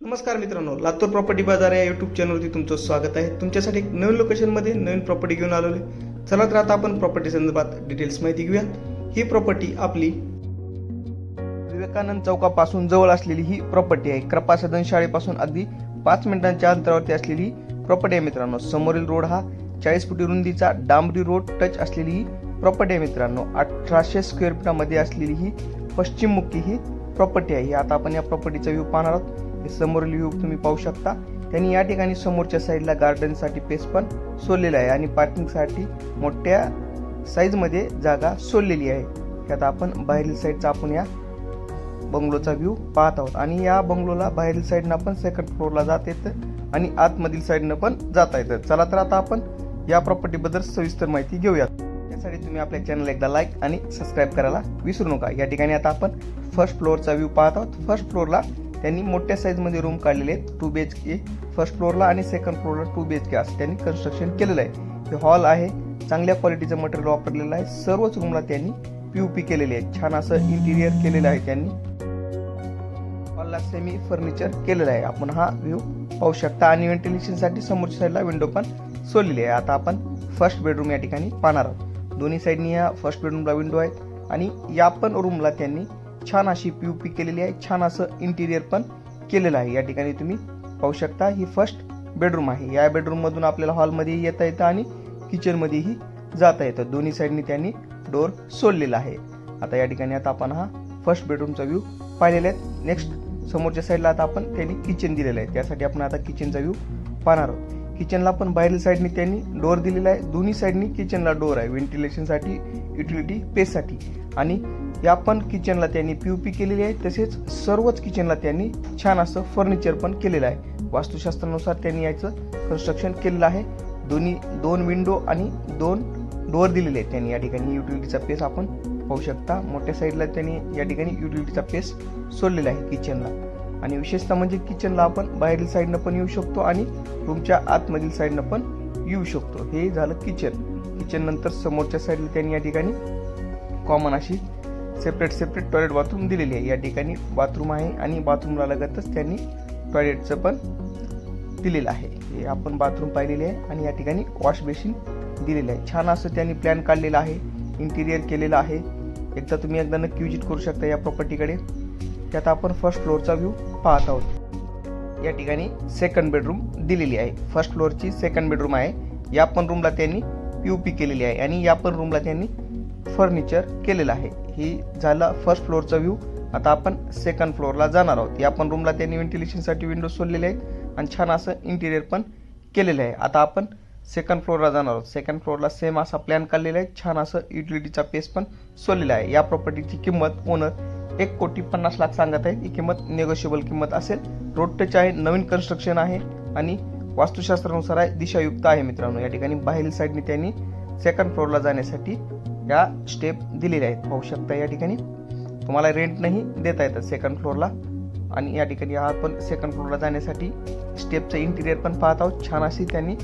नमस्कार मित्रांनो लातूर प्रॉपर्टी बाजार या युट्यूब चॅनलवरती तुमचं स्वागत आहे. तुमच्यासाठी एक नवीन लोकेशनमध्ये नवीन प्रॉपर्टी घेऊन आलो आहे चला तर आता आपण प्रॉपर्टी संदर्भात डिटेल्स माहिती घेऊया ही प्रॉपर्टी आपली विवेकानंद चौकापासून जवळ असलेली ही प्रॉपर्टी आहे. कृपा सदन शाळेपासून अगदी पाच मिनिटांच्या अंतरावरती असलेली प्रॉपर्टी आहे मित्रांनो. समोरील रोड हा चाळीस फुटी रुंदीचा डांबरी रोड टच असलेली ही प्रॉपर्टी आहे मित्रांनो. अठराशे स्क्वेअर फुटामध्ये असलेली ही पश्चिममुखी ही प्रॉपर्टी आहे. आता आपण या प्रॉपर्टीचा व्ह्यू पाहणार आहोत. हे समोरील व्ह्यू तुम्ही पाहू शकता. त्यांनी या ठिकाणी समोरच्या साईडला गार्डनसाठी पेस पण सोडलेला आहे आणि पार्किंगसाठी मोठ्या साईजमध्ये जागा सोडलेली आहे. त्यात आपण बाहेरील साईडचा आपण या बंगलोचा व्ह्यू पाहत आहोत. आणि या बंगलोला बाहेरील साईडनं पण सेकंड फ्लोअरला जात येतं आणि आतमधील साईडनं पण जाता येतं. चला तर आता आपण या प्रॉपर्टीबद्दल सविस्तर माहिती घेऊयात. त्यासाठी तुम्ही आपल्या चॅनल एकदा लाईक आणि सबस्क्राईब करायला विसरू नका. या ठिकाणी आता आपण फर्स्ट फ्लोअरचा व्ह्यू पाहत आहोत. फर्स्ट फ्लोअरला त्यांनी मोठ्या साईजमध्ये रूम काढलेले आहेत. Two B H K first फ्लोअरला आणि सेकंड फ्लोअरला टू बी एच के असं त्यांनी कन्स्ट्रक्शन केलेलं आहे. हे हॉल आहे चांगल्या क्वालिटीचं मटेरियल वापरलेलं आहे. सर्वच रूमला त्यांनी पी पी केलेले आहे छान असं इंटिरियर केलेलं आहे त्यांनी. हॉलला सेमी फर्निचर केलेलं आहे. आपण हा व्ह्यू पाहू शकता. आणि व्हेंटिलेशनसाठी समोरच्या साईडला विंडो पण सोडलेली आहे. आता आपण फर्स्ट बेडरूम या ठिकाणी पाहणार आहोत. दोन्ही साईडनी या फर्स्ट बेडरूमला विंडो आहेत. आणि या पण रूमला त्यांनी छान अशी पी पी केलेली आहे. छान असं इंटिरियर पण केलेलं आहे. या ठिकाणी तुम्ही पाहू शकता ही फर्स्ट बेडरूम आहे. या बेडरूम मधून आपल्याला हॉलमध्येही येता येतं आणि किचनमध्येही जाता येतं. दोन्ही साईडनी त्यांनी डोर सोडलेला आहे. आता या ठिकाणी आता आपण हा फर्स्ट बेडरूमचा व्ह्यू पाहिलेला आहे. नेक्स्ट समोरच्या साईडला आता आपण त्यांनी किचन दिलेलं आहे. त्यासाठी आपण आता किचनचा व्ह्यू पाहणार आहोत. किचनला पण बाहेरील साईडनी त्यांनी डोअर दिलेला आहे. दोन्ही साईडनी किचनला डोअर आहे. व्हेंटिलेशनसाठी युटिलिटी पेससाठी आणि या पण किचनला त्यांनी पी पी केलेली आहे. तसेच सर्वच किचनला त्यांनी छान असं फर्निचर पण केलेलं आहे. वास्तुशास्त्रानुसार त्यांनी याचं कन्स्ट्रक्शन केलेलं आहे. दोन्ही दोन विंडो आणि दोन डोअर दिलेले आहेत त्यांनी. या ठिकाणी युटिलिटीचा पेस आपण पाहू शकता. मोठ्या साईडला त्यांनी या ठिकाणी युटिलिटीचा पेस सोडलेला आहे किचनला आणि विशेषतः म्हणजे किचनला आपण बाहेरील साईडनं पण येऊ शकतो आणि रूमच्या आतमधील साईडनं पण येऊ शकतो. हे झालं किचन किचन नंतर समोरच्या साईडला त्यांनी या ठिकाणी कॉमन अशी सेपरेट सेपरेट टॉयलेट बाथरूम दिलेली आहे. या ठिकाणी बाथरूम आहे आणि बाथरूमला लगतच त्यांनी टॉयलेटचं पण दिलेलं आहे. हे आपण बाथरूम पाहिलेले आहे आणि या ठिकाणी वॉश बेसिन दिलेलं आहे. छान असं त्यांनी प्लॅन काढलेला आहे. इंटिरियर केलेलं आहे. एकदा तुम्ही एकदा नक्की विजिट करू शकता या प्रॉपर्टीकडे त्यात आपण फर्स्ट फ्लोअरचा व्ह्यू पाहत आहोत. या ठिकाणी सेकंड बेडरूम दिलेली आहे. फर्स्ट फ्लोअरची सेकंड बेडरूम आहे. या पण रूमला त्यांनी पी पी केलेली आहे आणि या पण रूमला त्यांनी फर्निचर केलेलं आहे. ही झाला फर्स्ट फ्लोअरचा व्ह्यू आता आपण सेकंड फ्लोअरला जाणार आहोत. या पण रूमला त्यांनी व्हेंटिलेशनसाठी विंडो सोडलेले आहेत आणि छान असं इंटिरियर पण केलेलं आहे. आता आपण सेकंड फ्लोअरला जाणार आहोत. सेकंड फ्लोअरला सेम असा प्लॅन काढलेला आहे. छान असं युटिलिटीचा पेस पण सोडलेला आहे. या प्रॉपर्टीची किंमत ओनर एक कोटी पन्नास लाख सांगत आहे ही किंमत नेगोशिएबल किंमत असेल. रोड टच आहे नवीन कन्स्ट्रक्शन आहे आणि वास्तुशास्त्रानुसार आहे दिशायुक्त आहे मित्रांनो. या ठिकाणी बाहेरील साईडने त्यांनी सेकंड फ्लोअरला जाण्यासाठी या स्टेप दिलेल्या आहेत. पाहू शकता या ठिकाणी. तुम्हाला रेंट नाही देता येतं सेकंड फ्लोअरला आणि या ठिकाणी हा पण सेकंड फ्लोअरला जाण्यासाठी स्टेपचं इंटिरियर पण पाहत आहोत. छान अशी त्यांनी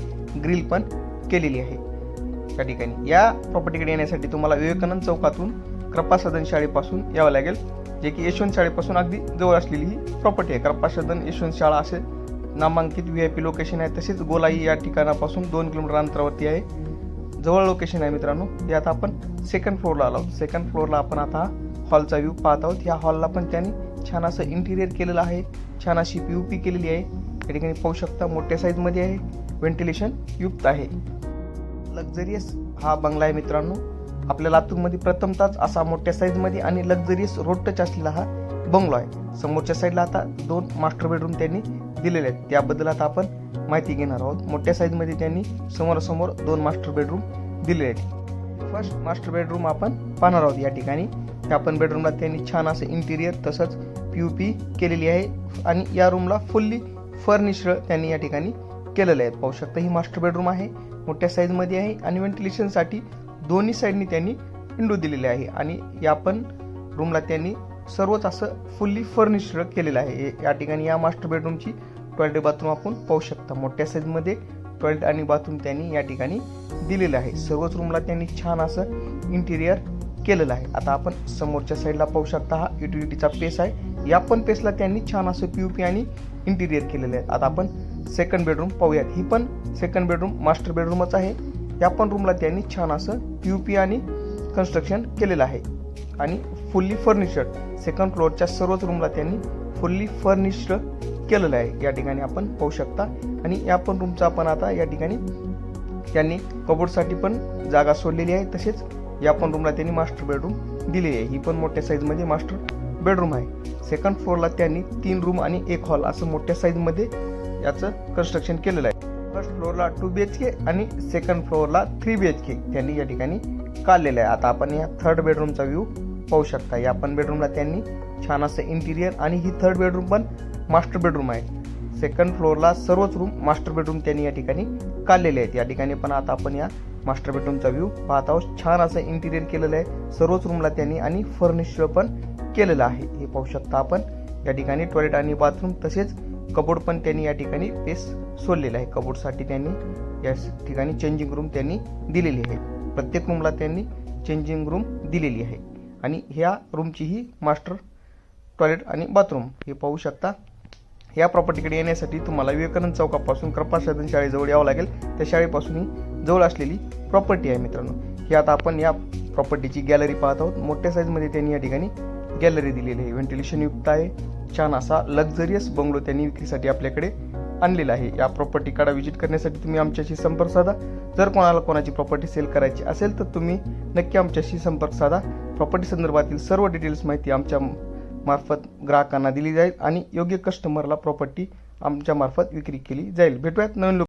ग्रिल पण केलेली आहे. या ठिकाणी. या प्रॉपर्टीकडे येण्यासाठी तुम्हाला विवेकानंद चौकातून कृपा सदन शाळेपासून यावं लागेल. जे की यशवंत शाळेपासून अगदी जवळ असलेली ही प्रॉपर्टी आहे. कृपासदन यशवंत शाळा असे नामांकित व्ही आय पी लोकेशन आहे. तसेच गोलाई या ठिकाणापासून दोन किलोमीटर अंतरावरती आहे. जवळ लोकेशन आहे मित्रांनो. हे आता आपण सेकंड फ्लोअरला आलो. सेकंड फ्लोअरला आपण आता हॉलचा व्ह्यू पाहत आहोत. ह्या हॉलला पण त्यांनी छान असं इंटिरियर केलेलं आहे. छान अशी पी यू पी केलेली आहे. या ठिकाणी पाहू शकता मोठ्या साईजमध्ये आहे. व्हेंटिलेशन युक्त आहे. लक्झरियस हा बंगला आहे मित्रांनो. आपल्या लातूरमध्ये प्रथमतःच असा मोठ्या साईजमध्ये आणि लक्झरियस रोड टच असलेला हा बंगलो आहे. समोरच्या साईडला आता दोन मास्टर बेडरूम त्यांनी दिलेले आहेत. त्याबद्दल आता आपण माहिती घेणार आहोत. मोठ्या साईजमध्ये त्यांनी समोरासमोर दोन मास्टर बेडरूम दिलेले आहेत. फर्स्ट मास्टर बेडरूम आपण पाहणार आहोत या ठिकाणी. त्या पण बेडरूमला त्यांनी छान असं इंटिरियर तसंच पी यू पी केलेली आहे आणि या रूमला फुल्ली फर्निश्ड त्यांनी या ठिकाणी केलेलं आहे. पाहू शकता ही मास्टर बेडरूम आहे मोठ्या साईजमध्ये आहे आणि व्हेंटिलेशनसाठी दोन्ही साईडनी त्यांनी विंडो दिलेले आहे आणि या पण रूमला त्यांनी सर्वच असं फुल्ली फर्निश्ड केलेलं आहे. या ठिकाणी या मास्टर बेडरूमची टॉयलेट बाथरूम आपण पाहू शकता. मोठ्या साईजमध्ये टॉयलेट आणि बाथरूम त्यांनी या ठिकाणी दिलेलं आहे. सर्वच रूमला त्यांनी छान असं इंटिरियर केलेलं आहे. आता आपण समोरच्या साईडला पाहू शकता हा युटिलिटीचा पेस आहे. या पण पेसला त्यांनी छान असं पी आणि इंटिरियर केलेलं आहे. आता आपण सेकंड बेडरूम पाहूयात. ही पण सेकंड बेडरूम मास्टर बेडरूमच आहे. या पण रूमला त्यांनी छान असं पी आणि कन्स्ट्रक्शन केलेलं आहे. आणि फुल्ली फर्निचर्ड सेकंड फ्लोअरच्या सर्वच रूमला त्यांनी फुल्ली फर्निश्ड केलेलं आहे. या ठिकाणी आपण पाहू शकता. आणि या पण रूमचा आपण आता या ठिकाणी त्यांनी कबोर्डसाठी पण जागा सोडलेली आहे. तसेच या पण रूमला त्यांनी मास्टर बेडरूम दिलेली आहे. ही पण मोठ्या साईजमध्ये मास्टर बेडरूम आहे. सेकंड फ्लोअरला त्यांनी तीन रूम आणि एक हॉल असं मोठ्या साईजमध्ये याचं कन्स्ट्रक्शन केलेलं आहे. फर्स्ट फ्लोअरला टू बी एच के आणि सेकंड फ्लोअरला थ्री बी एच के त्यांनी या ठिकाणी काढलेलं आहे. आता आपण या थर्ड बेडरूमचा व्ह्यू पाहू शकता. या पण बेडरूमला त्यांनी छान असं इंटिरियर आणि ही थर्ड बेडरूम पण मास्टर बेडरूम आहे. सेकंड फ्लोअरला सर्वच रूम मास्टर बेडरूम त्यांनी या ठिकाणी काढलेले आहेत. या ठिकाणी पण आता आपण या मास्टर बेडरूमचा व्ह्यू पाहत आहोत. छान असं इंटिरियर केलेलं आहे. सर्वच रूमला त्यांनी आणि फर्निश पण केलेलं आहे. हे पाहू शकता आपण. या ठिकाणी टॉयलेट आणि बाथरूम तसेच कबोर्ड पण त्यांनी या ठिकाणी पेस सोडलेलं आहे. कबोर्डसाठी त्यांनी या ठिकाणी चेंजिंग रूम त्यांनी दिलेली आहे. प्रत्येक रूमला त्यांनी चेंजिंग रूम दिलेली आहे. आणि ह्या रूमची ही मास्टर टॉयलेट आणि बाथरूम हे पाहू शकता. या प्रॉपर्टीकडे येण्यासाठी तुम्हाला विवेकानंद चौकापासून कृपा सदन शाळेजवळ यावं लागेल. त्या शाळेपासून ही जवळ असलेली प्रॉपर्टी आहे मित्रांनो. ही आता आपण या प्रॉपर्टीची गॅलरी पाहत आहोत. मोठ्या साईजमध्ये त्यांनी या ठिकाणी गॅलरी दिलेली आहे. व्हेंटिलेशन युक्त आहे. छान असा लक्झरियस बंगलो त्यांनी विक्रीसाठी आपल्याकडे आणलेला आहे. या प्रॉपर्टीकडे व्हिजिट करण्यासाठी तुम्ही आमच्याशी संपर्क साधा. जर कोणाला कोणाची प्रॉपर्टी सेल करायची असेल तर तुम्ही नक्की आमच्याशी संपर्क साधा. प्रॉपर्टी संदर्भातील सर्व डिटेल्स माहिती आमच्या मार्फत ग्राहकांना दिली जाईल आणि योग्य कस्टमरला प्रॉपर्टी आमच्या मार्फत विक्री केली जाईल. भेटूयात नवीन लोक